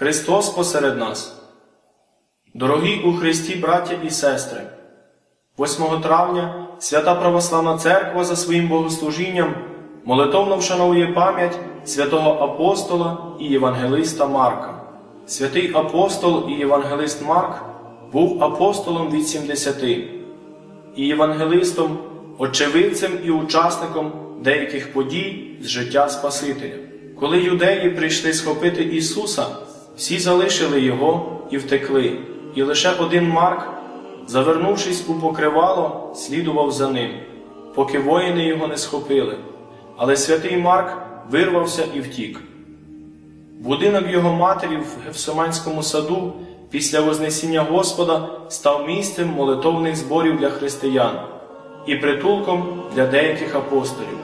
Христос посеред нас. Дорогі у Христі, браття і сестри, 8 травня Свята Православна Церква за своїм богослужінням молитовно вшановує пам'ять святого апостола і євангелиста Марка. Святий апостол і євангелист Марк був апостолом від 70 і євангелистом, очевидцем і учасником деяких подій з життя Спасителя. Коли юдеї прийшли схопити Ісуса, всі залишили Його і втекли, і лише один Марк, завернувшись у покривало, слідував за ним, поки воїни його не схопили. Але святий Марк вирвався і втік. Будинок його матері в Гефсиманському саду після Вознесіння Господа став місцем молитовних зборів для християн і притулком для деяких апостолів.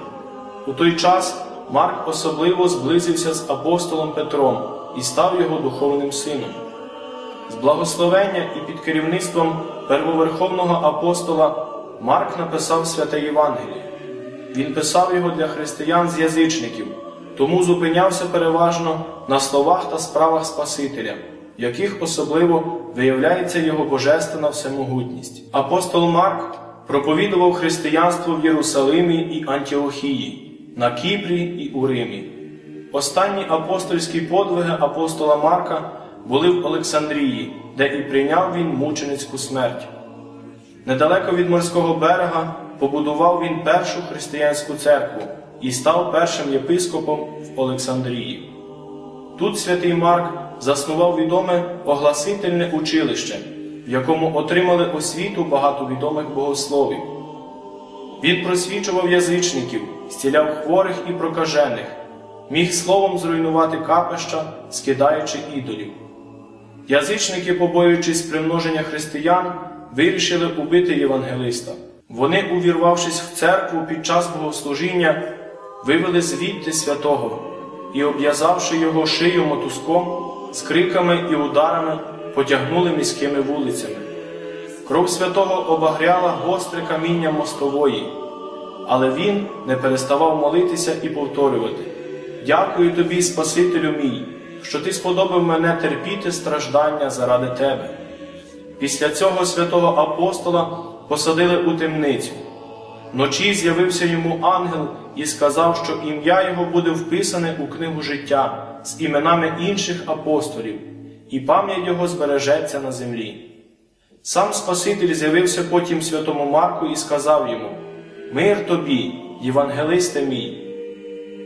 У той час Марк особливо зблизився з апостолом Петром і став його духовним сином. З благословення і під керівництвом первоверховного апостола Марк написав святе Євангеліє. Він писав його для християн з язичників, тому зупинявся переважно на словах та справах Спасителя, в яких особливо виявляється його божественна всемогутність. Апостол Марк проповідував християнство в Єрусалимі і Антіохії, на Кіпрі і у Римі. Останні апостольські подвиги апостола Марка були в Олександрії, де і прийняв він мученицьку смерть. Недалеко від морського берега побудував він першу християнську церкву і став першим єпископом в Олександрії. Тут святий Марк заснував відоме огласительне училище, в якому отримали освіту багато відомих богословів. Він просвічував язичників, зціляв хворих і прокажених, міг словом зруйнувати капища, скидаючи ідолів. Язичники, побоюючись примноження християн, вирішили убити євангелиста. Вони, увірвавшись в церкву під час богослужіння, вивели звідти святого і, обв'язавши його шию мотузком, з криками і ударами потягнули міськими вулицями. Кров святого обагряла гостре каміння мостової, але він не переставав молитися і повторювати: Дякую тобі, Спасителю мій, що ти сподобав мене терпіти страждання заради тебе. Після цього святого апостола посадили у темницю. Вночі з'явився йому ангел і сказав, що ім'я його буде вписане у книгу життя з іменами інших апостолів, і пам'ять його збережеться на землі. Сам Спаситель з'явився потім святому Марку і сказав йому: Мир тобі, євангелисте мій.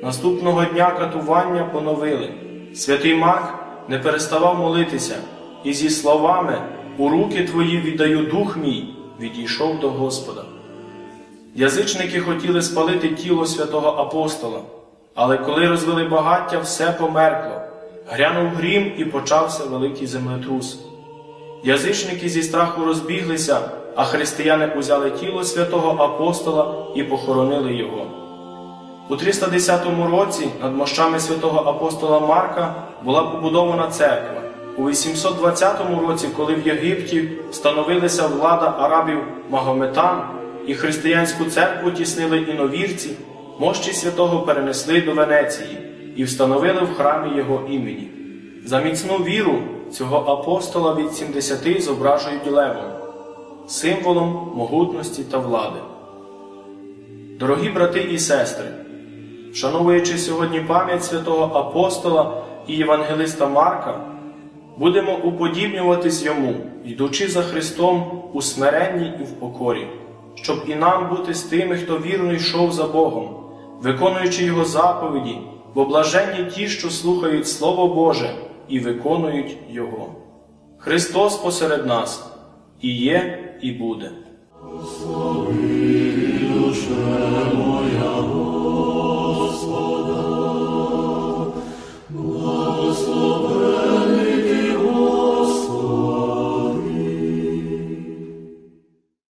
Наступного дня катування поновили. Святий Марк не переставав молитися, і зі словами У руки твої віддаю дух мій, відійшов до Господа. Язичники хотіли спалити тіло святого апостола, але коли розвели багаття, все померкло, грянув грім і почався великий землетрус. Язичники зі страху розбіглися, а християни узяли тіло святого апостола і похоронили його. У 310 році над мощами святого апостола Марка була побудована церква. У 820 році, коли в Єгипті встановилася влада арабів Магометан і християнську церкву тіснили іновірці, мощі святого перенесли до Венеції і встановили в храмі його імені. За міцну віру цього апостола від 70 зображують левом, символом могутності та влади. Дорогі брати і сестри, вшановуючи сьогодні пам'ять святого апостола і євангелиста Марка, будемо уподібнюватись йому, йдучи за Христом у смиренні і в покорі, щоб і нам бути з тими, хто вірно йшов за Богом, виконуючи Його заповіді, бо блаженні ті, що слухають Слово Боже і виконують Його. Христос посеред нас і є, і буде. Душа моя Lord.